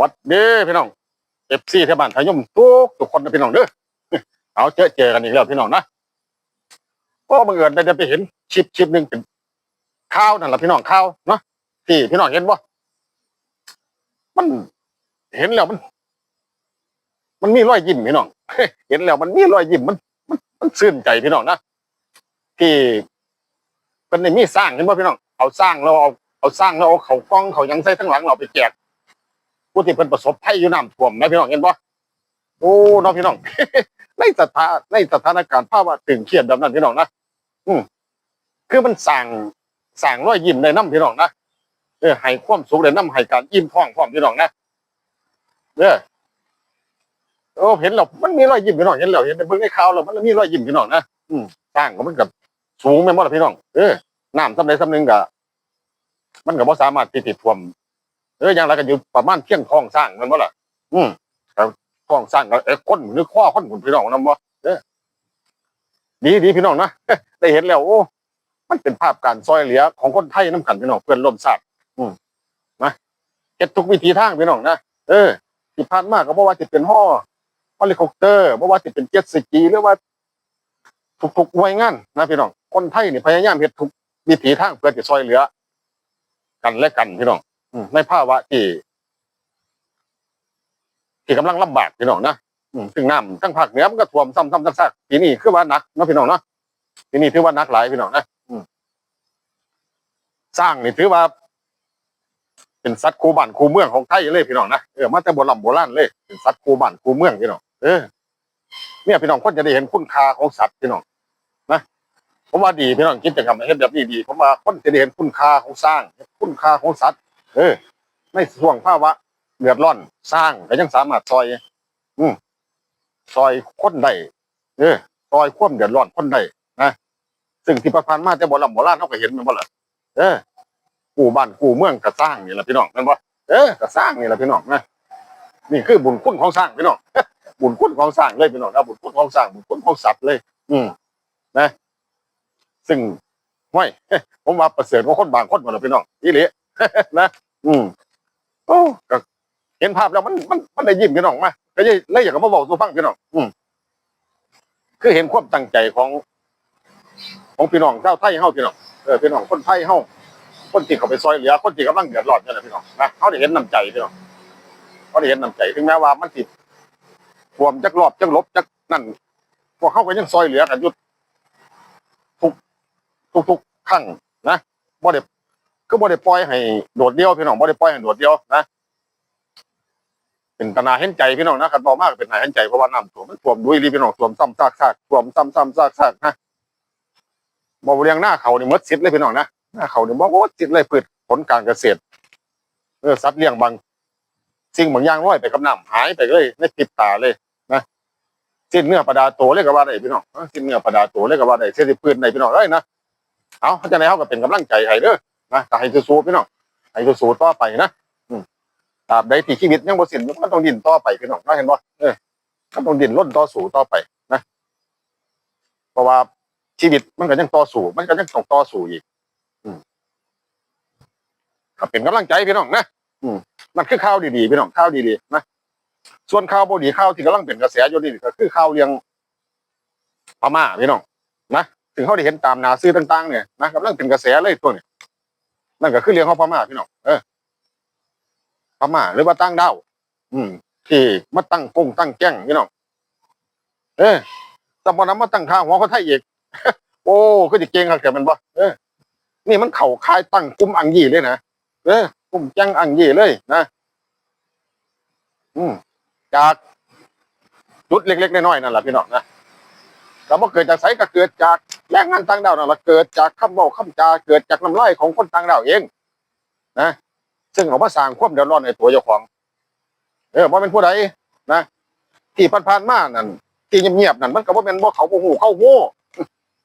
วัดเด้พี่น้องเอฟซีที่บ้านทายมทุกทุกคนนะพี่น้องเด้อเอาเจอเจอกันอีกแล้วพี่น้องนะก็บังเอิญได้ไปเห็นคลิปคลิปหนึ่งเป็นข้าวนั่นแหละพี่น้องข้าวเนาะที่พี่น้องเห็นว่ามันเห็นแล้วมัน มันมีรอยยิ้มพี่น้องเห็นแล้วมันมีรอยยิ้มมัน มันมันซื่นใจพี่น้องนะที่เป็นในมีสร้างเห็นว่พี่น้องเอาสร้างแล้วเอาเอาสร้างแล้วเอาเขากล้องเขายังใส่ทั้งหลังเราไปแจก ผู้ที่เป็นประสบภัยอยู่น้ำท่วมนะพี่น้องเห็นปะโอ้น้องพี่น้อง ในสถานในสถานการณ์ภาวะตึงเครียดแบบนั้นพี่น้องนะอืมคือมันสั่งสั่งรอยยิ้มในน้ำพี่น้องนะเออให้ความสุขในน้ำให้การอิ่มท้องพร้อมพี่น้องนะเออโอ้เห็นแล้วมันมีรอยยิ้มพี่น้องเห็นแล้วเห็นในเบื้องในข่าวแล้วมันมีรอยยิ้มพี่น้องนะอืมสร้างก็มันกับสูงแม่นบ่ล่ะพี่น้องเออน้ำสำใดสำหนึงก็มันก็บ่สามารถที่ติดท่วม เอออย่างไรก็อยู่ประมาณเพียงท้องสร้างม่นบ่ล่ะอืมแต่ท้องสร้างก็เอ๊ะก้นหรือข้อก้นผุนพี่น้องนำบ่เด้อดีดีพี่น้องนะได้เห็นแล้วโอ้ มันเป็นภาพการซอยเหลือของคนไทยน้ำกันพี่น้องเพื่อนร่วมชาติอืมนะเก็บทุกวิธีทางพี่น้องนะเออที่ผ่านมาก็บ่ว่าจะเป็นห่อฮอลิคอปเตอร์บ่ว่าจะเป็นเจ็ตสกีหรือว่าทุกๆหน่วยงานนะพี่น้องคนไทยนี่พยายามเฮ็ดทุกวิถีทางเพื่อจะซอยเหลือ กันและกันพี่น้อง ในภาวะที่ที่กำลังลำบากพี่น้องนะถึงน้ำทั้งภาคเหนือมันก็ท่วมซ้ำๆซากๆปีนี้คือว่านักนะพี่น้องเนาะปีนี้ถือว่านักหลายพี่น้องนะสร้างนี่ถือว่า เป็นสัตว์คูบ้านคูเมืองของไทยเลยพี่น้องนะเออมาแต่โบราณโบราณเลยเป็นสัตว์คูบ้านคูเมืองพี่น้องเออเนี่ยพี่น้องคนจะได้เห็นคุณค่าของสัตว์พี่น้องนะผมว่าดีพี่น้องคิดจะทำให้เห็นแบบนี้ดีผมว่าคนจะได้เห็นคุณค่าของสร้างคุณค่าของสัตว์ เออในช่วงภาวะเดือดร้อนสร้างก็ยังสามารถซอย อืมซอยคนได้เออซอยควมเดือดร้อนคนได้นะซึ่งที่ประพันธ์มาแต่โบราณโบราณเขาก็เห็นมันบ่ล่ะเออกูบ้านกูเมืองก็สร้างนี่แหละพี่น้องแม่นบ่เออก็สร้างนี่แหละพี่น้องนะนี่คือบุญคุณของสร้างพี่น้องบุญคุณของสร้างเลยพี่น้องนะบุญคุณของสร้างบุญคุณของสัตว์เลย อืมนะ ซึ่งห้วยผมว่าประเสริฐกว่าคนบางคนหมดแล้วพี่น้องอีหลี นะ อืมโอ้ก็เห็นภาพแล้วมันมันมันได้ยิ้มพี่น้องมาก็เลยเลยอยากมาบอกสู่ฟังพี่น้องอืมคือเห็นความตั้งใจของ ของพี่น้องเจ้าไทยเฮาพี่น้องเออพี่น้องคนไทยเฮาคนที่เขาไปซอยเหลือ คนที่กำลังเดือดร้อนนี่แหละพี่น้องนะเขาได้เห็นน้ำใจพี่น้องเขาได้เห็นน้ำใจถึงแม้ว่ามันสิท่วมจักรอบจักลบจักนั่นพวกเขาก็ยังซอยเหลือกันอยุดทุกทุกทุกครั้งนะบ่ได้ ก็บ่ได้ปล่อยให้โดดเดี่ยวพี่น้องบ่ได้ปล่อยให้โดดเดี่ยวนะเป็นตนาเห็นใจพี่น้องนะครับบ่มากเป็นนาเห็นใจเพราะว่าน้ำท่วมมันท่วมด้วยรีพี่น้องท่วมซ้ำซากซากท่วมซ้ำซ้ำซากซากนะบ่เลี้ยงหน้าเขานี่หมดสิทธิ์เลยพี่น้องนะหน้าเขานี่บ่หมดสิทธิ์เลยพืชผลการเกษตรเออสัตว์เลี้ยงบางสิ่งบางอย่างร้อยไปกับน้ำหายไปเลยในพริบตาเลยนะสิ้นเนื้อประดาโตเลยก็ว่าได้พี่น้องสิ้นเนื้อประดาโตเลยก็ว่าได้เศรษฐพืชในพี่น้องเอ้ยนะเอาเขาจะไหนเขาก็เป็นกำลังใจให้เด้อ นะแต่ให้สู้ๆพี่น้องให้สู้ๆต่อไปนะอืมตราบใดที่ชีวิตยังบ่สิ้นมันต้องดิ้นต่อไปพี่น้องนะเห็นบ่เออมันต้องดิ้นรนต่อสู้ต่อไปนะเพราะว่าชีวิตมันก็ยังต่อสู้มันก็ยังต้องต่อสู้อีกอืมก็เป็นกำลังใจพี่น้องนะอืมมันคือข่าวดีๆพี่น้องข่าวดีๆนะส่วนข่าวบ่ดีข่าวที่กำลังเป็นกระแสอยู่นี่ก็คือข่าวเรื่องพม่าพี่น้องนะถึงเขาได้เห็นตามนาซื้อต่าง ๆ เนี่ยนะกำลังเป็นกระแสเลยตัวเนี้ นั่นก็คือเรื่องของพม่าพี่น้องเออพม่าหรือว่าตั้งดาวอืม ที่มาตั้งกงตั้งแก้งพี่น้องเออสมนำมาตั้งข้างหัวคนไทยอีกโอ้ก็จะเก่งครับแกมันบ่เออ นี่มันเข่าคายตั้งกลุ่มอังยี่เลยนะเออกลุ่มแจ้งอังยี่เลยนะอืมจากจุดเล็กๆน้อยๆนั่นแหละพี่น้องนะแต่ว่าเกิดจากไสก็เกิดจาก แรงงานต่างดาวนั่นแหละเกิดจากคำบอกคำจาเกิดจากน้ำลายของคนต่างดาวเองนะซึ่งเอามาสร้างความเดือดร้อนในตัวเจ้าของเออว่าเป็นผู้ใดนะที่ผ่านๆมานั่นที่เงียบๆนั่นมันก็บ่เป็นบ่เขาบ่ฮู้เขาโง่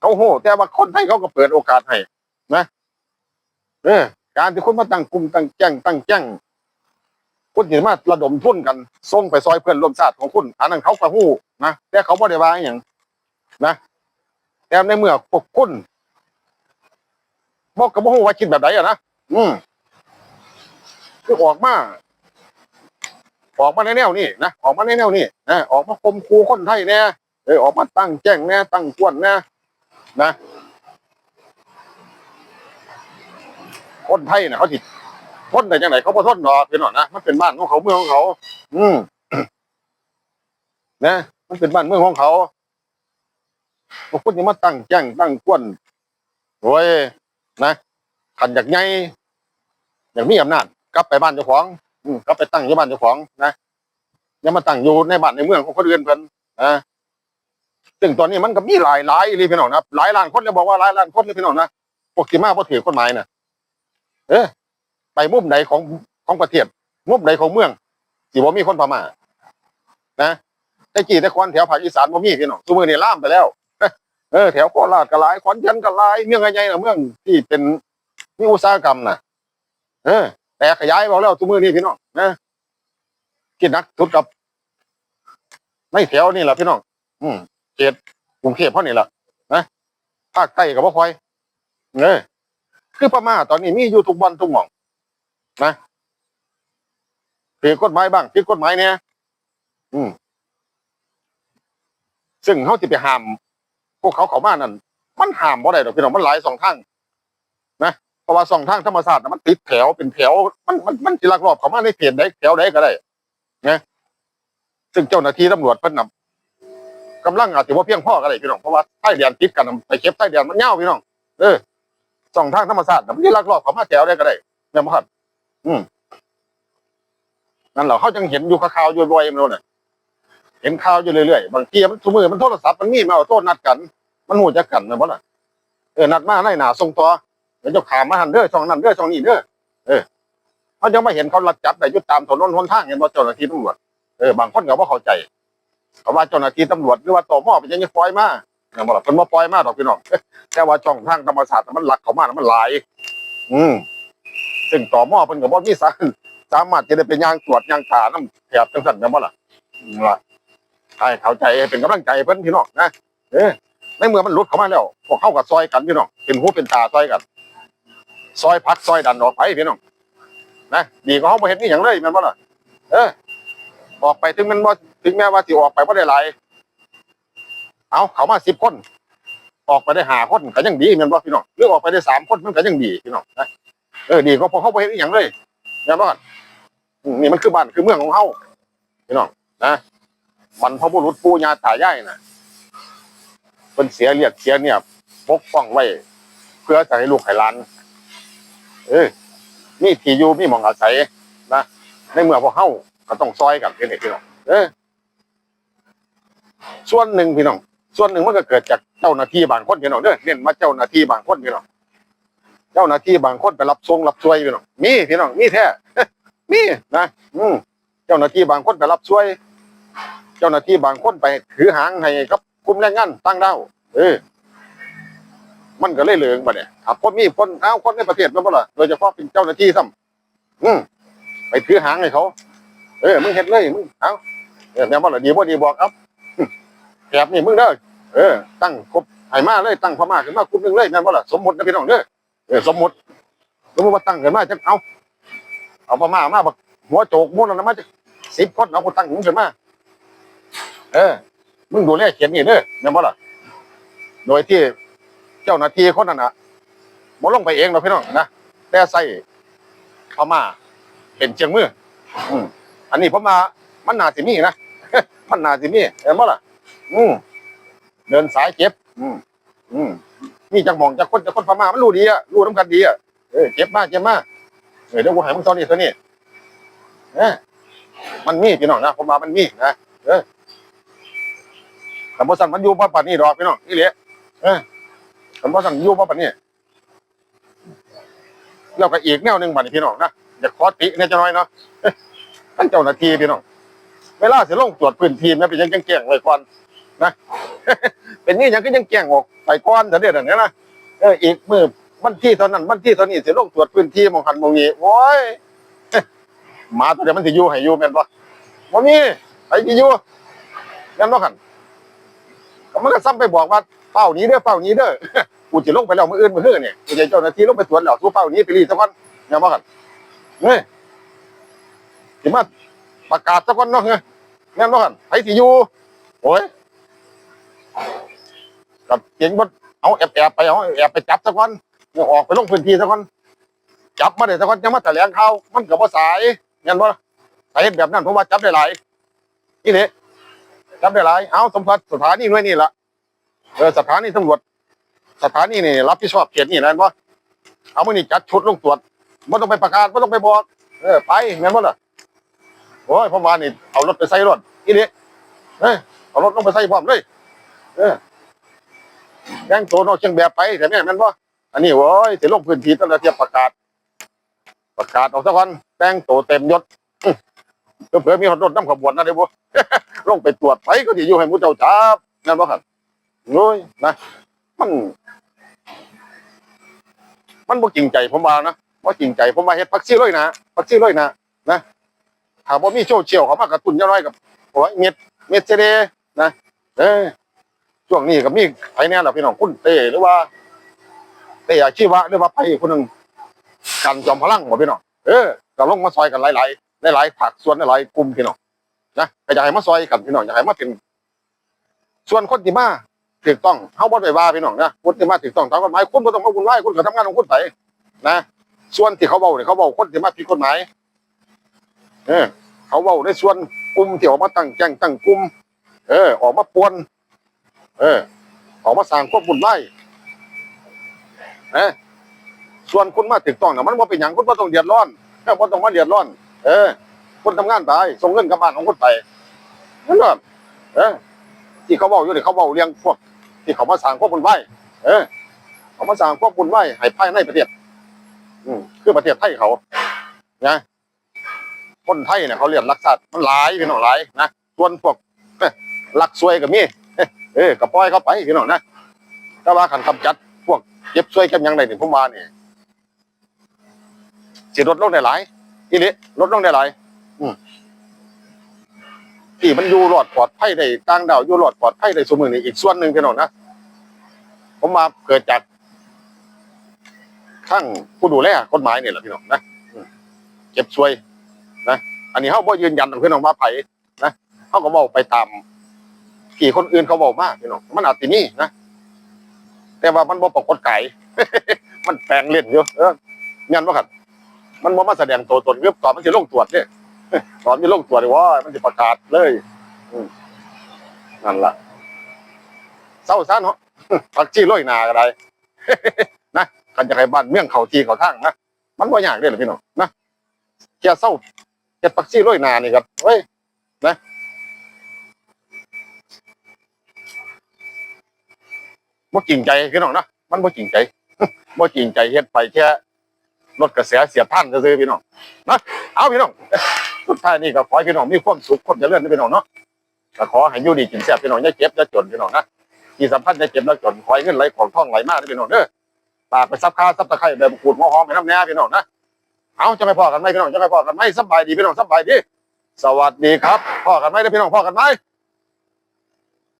เขาโง่แต่ว่าคนไทยเขาก็เปิดโอกาสให้นะเออการที่คนมาตั้งกลุ่มตั้งแจ้งตั้งแจ้งคุณที่มาระดมทุนกันส่งไปซอยเพื่อนร่วมชาติของคุณอันนั้นเขาก็ฮู้นะแต่เขาบ่ได้ว่าอย่างนะ แต่ในเมื่อพวกคุณบอกกับบ่ฮู้ว่าคิดแบบไหนอะนะอืมคือออกมา ออกมาในแนวนี้นะออกมาในแนวนี้นะออกมาคมคูคนไทยแน่เออออกมาตั้งแจ้งแน่ตั้งกวนแน่นะคนไทยเนี่ยเขาสิทนได้ยังไงเขาบ่ทนดอกพี่น้อนะมันเป็นบ้านของเขาเมืองของเขา อืมนะ มันเป็นบ้านเมืองของเขา พวกคุณจะมาตั้งแจ้งตั้งกวนโอ้ยนะขันอยากไงอยากมีอำนาจกลับไปบ้านเจ้าของอืกลับไปตั้งอยู่บ้านเจ้าของนะอย่ามาตั้งอยู่ในบ้านในเมืองของคนอื่นเพิ่นนะซึ่งตอนนี้มันก็มีหลายหลายเลยพี่น้องนะหลายล้านคนเลยบอกว่าหลายล้านคนเลยพี่น้องนะพวกที่มาพวกถือกฎหมายนะเออไปมุมไหนของของประเทศมุมไหนของเมืองสิบ่มีคนพม่านะแต่กี่แต่คนแถวภาคอีสานบ่มีพี่น้องซุมื้อนี้ล่ามไปแล้ว เออแถวโคราชก็หลายขอนแก่นก็หลาย เมืองใหญ่ๆนะเมืองที่เป็นมีอุตสาหกรรมนะเออ แต่ขยายบอกแล้วซุมื้อนี้พี่น้องนะคิดนักทุดกับในแถวนี่แหละพี่น้อง อืมเขตกรุงเทพเท่าะนี้แหละนะภาคใต้ก็บ่ค่อยเออคือพม่าตอนนี้มีอยู่ทุกวันทุกหม่อง นะผิดกฎหมายบ้างผิดกฎหมายเนี่ยอืม ซึ่งเขาจะไปห้าม พวกเขาเขามานั่นมันห้ามบ่ได้ดอกพี่น้องมันหลายสองทางนะเพราะว่าสองทางธรรมศาสตร์นะมันติดแถวเป็นแถว มันมันมันสิลักลอบเขามาในเขตใดแถวใดก็ได้นะซึ่งเจ้าหน้าที่ตำรวจเพิ่นนำกำลังอาจจะว่าเพียงพอก็ได้พี่น้องเพราะว่าใต้แดนติดกันน่ะไปเก็บใต้แดนมันยาพี่น้องเออสองทางธรรมศาสตร์มันสิลักลอบเขามาแถวได้ก็ได้แม่นบ่ครับอืมนั่นแหละเขาจังเห็นอยู่ข่าวอยู่บ่อยมันโน่นน่ะ เห็นข่าวอยู่เรื่อยๆบางทีมันทุกมือมันโทรศัพท์มันมีมาเอาโต้นัดกัน มันหูจักกันนะบ่ล่ะเออนัดมาในหนาส่งต่อเดี๋ยวจะขามมาหันเด้อช่องนั้นเด้อช่องนี้เด้อเออเขายังไม่เห็นเขาลัดจับได้ยุดตามถนนหนทางเห็นว่าเจ้าหน้าที่ตำรวจเออบางคนก็บ่เข้าใจเขาว่าเจ้าหน้าที่ตำรวจหรือว่าต่อมเป็นยังไงปล่อยมาเนี่ยบ่ล่ะเพิ่นบ่ปล่อยมาดอกพี่น้องแต่ว่าช่องทางธรรมศาสตร์มันหลักเขามามันหลาย อืมซึ่งตมเพิ่นก็บ่มีสารสามารถจะได้ไปย่างตรวจยางขาน้ำแถบจังซั่นแม่นบ่ล่ะล่ะ ใช่เข้าใจเป็นกำลังใจเพิ่นพี่น้องนะเออในเมื่อมันหลุดเข้ามาแล้วพวกเข้ากับซอยกันพี่น้องเป็นหูเป็นตาซอยกันซอยพักซอยดันออกไปพี่น้องนะดีก็เขาบ่เห็นนี่อย่างเลยมันบ่ล่ะเออออกไปถึงมันบ่ถึงแม้ว่าสิออกไปบ่ได้หลายเอาเขามาสิบคน ออกไปได้หาคนก็ยังดีแมันบ่พี่น้องหรือออกไปได้สามคนมันก็ยังดีพี่น้องนะเออดีก็พอเขาบ่เห็นอีหยังเลยแม่นบ่กันอืมนี่มันคือบ้านคือเมืองของเฮาพี่น้องนะ มันพบุรุษปู่ย่าตายายน่ะเป็นเสียเรียกเสียเนี่ยปกป้องไว้ เพื่อจะให้ลูกให้หลาน เออมีที่อยู่มีหมองอาศัยนะในเมื่อพวกเฮาก็ต้องซอยกันเป็นพี่น้องเออส่วนหนึ่งพี่น้อง ส่วนหนึ่งมันก็เกิดจากเจ้าหน้าที่บางคนพี่น้องเด้อเน้นมาเจ้าหน้าที่บางคนพี่น้องเจ้าหน้าที่บางคนไปรับทรงรับช่วยพี่น้องมีพี่น้องมีแท้มีนะอืมเจ้าหน้าที่บางคนไปรับช่วย เจ้าหน้าที่บางคนไปถือหางให้กับกลุ่มแรงงานตั้งด้าวเออ มันก็เลยเหลืองบัดเนี่ยถ้าคนมีคนเอาคนในประเทศนั่นบ่ล่ะโดยเฉพาะเป็นเจ้าหน้าที่ซ้ำอืมไปถือหางให้เขา เออมึงเฮ็ดเลยมึงเอาเออแม่นบ่ล่ะดีบ่ดีบอกเอาหึแอบนี่มึงเด้อเออ ตั้งครบให้มาเลยตั้งพม่าขึ้นมากลุ่มหนึงเลยแม่นบ่ล่ะสมมตินะพี่น้องเด้อเออสมมติสมมติว่าตั้งขึ้นมาจักเอาเอาพม่ามาบักหัวโจกม้วนออกมาจักสิบคนเอากูตั้งขึ้นมา เออ มึงดูแลเขียนนี่เด้อแม่นบ่ล่ะโดยที่เจ้าหน้าที่คนนั้นน่ะบ่ลงไปเองหรอกพี่น้องนะแต่ใส่พม่าเป็นเชียงมืออืมอันนี้ผมมามันน่าสิมีนะ มันน่าสิมีเห็นบ่ล่ะ อืมเดินสายเก็บ อืมอืมนี่จังมองจักคนจักคนพม่ามันรู้ดีอะรู้น้ำกันดีอะเออเก็บมากเก็บมากเออเดี๋ยวกูให้มึงตอนนี้ตัวนี้เออมันมีพี่น้องนะผมว่ามันมีนะเออ แต่บ่สั่นมันอยู่บ่ปานนี้ดอกพี่น้องนี่แหละเออแต่บ่สั่นอยู่บ่ปานนี้แล้วก็อีกแนวหนึ่งบัดนี้พี่น้องนะอย่าขอติเนี่ยจังหน่อยเนาะท่านเจ้าหน้าที่พี่น้องเวลาสิลงตรวจพื้นที่แม่เป็นยังจังแจ้งไว้ก่อนนะเป็นนี่ยังก็ยังแจ้งออกไปก่อนเดี๋ยวเดี๋ยวนี้นะเอออีกมือวันที่เท่านั้นวันที่เท่านี้สิลงตรวจพื้นที่มองหันมองนี้โอ้ยหมาตัวเดียวมันสิอยู่ให้อยู่แม่นบ่บ่มีไปสิอยู่แม่นบ่คั่น มันก็ซ้ำไปบอกว่าเป้านี้เด้อเป้านี้เด้อกูจะลงไปแล้วมืออื่นมือหื้อเนี่ยกูจะเจ้าหน้าที่ลงไปตรวจแล้วสู้เป้านี้ไปรีสักวันอย่ามากันเนี่ยสิมาประกาศสักคนเนาะเฮ้ยแม่นบ่หั่นไผสิอยู่โอ้ยกับเก่งบ่เอาแอบแอบไปเอาแอบไปจับสักคนเนี่ยออกไปลงพื้นที่สักคนจับมาได้สักคนยังมาแถลงข่าวมันก็บ่สายแม่นบ่สาเหตุแบบนั้นผมว่าจับได้หลายนี่นี่ จับได้หลายเอาสมพัสสถานีหน่วยนี่ละเออสถานีตำรวจสถานีนี่รับผิดชอบเขตนี่นะแม่นบ่เอามือนี้จัดชุดลงตรวจบ่ต้องไปประกาศบ่ต้องไปบอกเออไปแม่นบ่ล่ะโอ้ยพ่อวานนี่เอารถไปใส่รถอีนี่เอ้ยเอารถลงไปใส่พร้อมเลยเออแจ้งตัวนอกเชียงแบบไปแต่แม่นแม่นบ่าอันนี้โว้ยเสิลงพื้นที่ตั้งแต่เทียบประกาศ ประกาศออกสักวันแต่งตัวเต็มยศอื้อเผื่อมีรถนำขบวนนะเด้อบ่ ลงไปตรวจไปก็สิอยู่ให้หมูเจ้าจับนั่นบ่ครับโอ้ยนะมัน มันบ่จริงใจผมว่านะว่จริงใจผมมาเฮ็ดพักซี่เลยนะพักซี่เลยนะนะถ้าบ่มีโซเชียลเขามากระตุ้นจังน้อยกับโอ้ยเม็ดเม็ดเจเดนะเออช่วงนี้ก็มีไผแน่ล่ะพี่น้องคุณเต้หรือว่าเต้อาชีวะหรือว่าไผคนหนึ่งกันจอมพลังบ่พี่น้องเออก็ลงมาซอยกันหลายๆหลายๆภาคส่วนหลายกลุ่มพี่น้อง นะก็อยากให้มาซอยกันพี่น้องอยากให้มาเป็น ส่วนคนที่มาถูกต้องเฮาบ่ได้ว่าพี่น้องนะคนที่มาถูกต้องตามกฎหมายคุณบ่ต้องมาวุ่นวายคุณก็ทำงานของคุณไปนะส่วนที่เขาเบาเนี่ยเขาเบาคนที่มาผิดกฎหมายเออเขาเบาในส่วนกลุ่มที่ออกมาตั้งแจ้งตั้งกลุ่มเออ ออกมาปวน เออ ออกมาสร้างควบบุญไล่เออส่วนคุณมาถึกต้องนะมันว่าเป็นอย่างคุณว่าต้องเดือดร้อนแค่ว่าต้องมาเดือดร้อน เออ คุณทำงานไปส่งเงินกลับบ้านของคุณไปนั่นแหละเออที่เขาเบาอยู่เนี่ยเขาเบาเลี้ยงพวก ที่เขามาสร้างควบบุญไล่เออ เขามาสร้างควบบุญไล่ให้ภายในประเทศอืมคือประเทศไทยเขานะคนไทยเนี่ยเขาเรียนรักษามันหลายพี่น้องหลายนะส่วนพวกเอ้ยลักซวยกับมีเอ้ยกับปล่อยเขาไปพี่น้องนะแต่ว่าขันกำจัดพวกเก็บซวยก็บหยังไงนี่ผมว่านี่ยสิลดลงได้หลายอีนี่ลดลงได้หลาย ที่มันอยู่รอดปลอดภัยได้ต่างดาวอยู่รอดปลอดภัยได้สมือนี่อีกส่วนหนึ่งพี่น้องนะผมมาเกิดจากทั้งผู้ดูแลกฎหมายเนี่ยแหละพี่น้องนะเก็บช่วยนะอันนี้เขาบ่ยืนยันพี่น้องว่าไผ่นะเขาก็บอกไปตามที่คนอื่นเขาบอกมากพี่น้องมันอาจจะนี่นะแต่ว่ามันบ่ปรากฏไก่มันแปลงเล่นอยู่เอองั้นว่าครับมันบ่มาแสดงตัวตนเรียบตอนมันจะลงตรวจเนี่ย ตอนมันลงตรวเลยว่ามันจะประกาศเลยนั่นล่ะเศร้าซะเนาะผักชีโรยนาก็ได้นะกันจะให้บ้านเมืองเขาทีเขาทางนะมันบ่าอยากเด้อล่ะพี่น้องนะแค่เศร้าแค่ปักซี่ร้อยนานี่ครับเฮ้ยนะบ่จริงใจพี่น้องนะมันบ่จริงใจบ่จริงใจเฮ็ดไปแค่ลดกระแสเสียท่านซื่อพี่น้องนะเอาพี่น้อง สุดท้ายนี่ก็ขอให้พี่น้องมีความสุขความเจริญนะพี่น้องเนาะก็ขอให้อยู่ดีกินแซ่บพี่น้องอย่าเจ็บอย่าจนพี่น้องนะที่สำคัญอย่าเจ็บอย่าจนขอให้เงินไหลของท่องไหลมาเด้อพี่น้องเด้อปากไปซับข้าวซับตะไคร้แบบขูดหัวหอมไปน้ำแน่พี่น้องนะเอาจะไม่พอกันไหมพี่น้องจะไม่พอกันไหมสบายดีพี่น้องสบายดี สวัสดีครับพ่อกันไหมเด้อพี่น้องพ่อกันไหม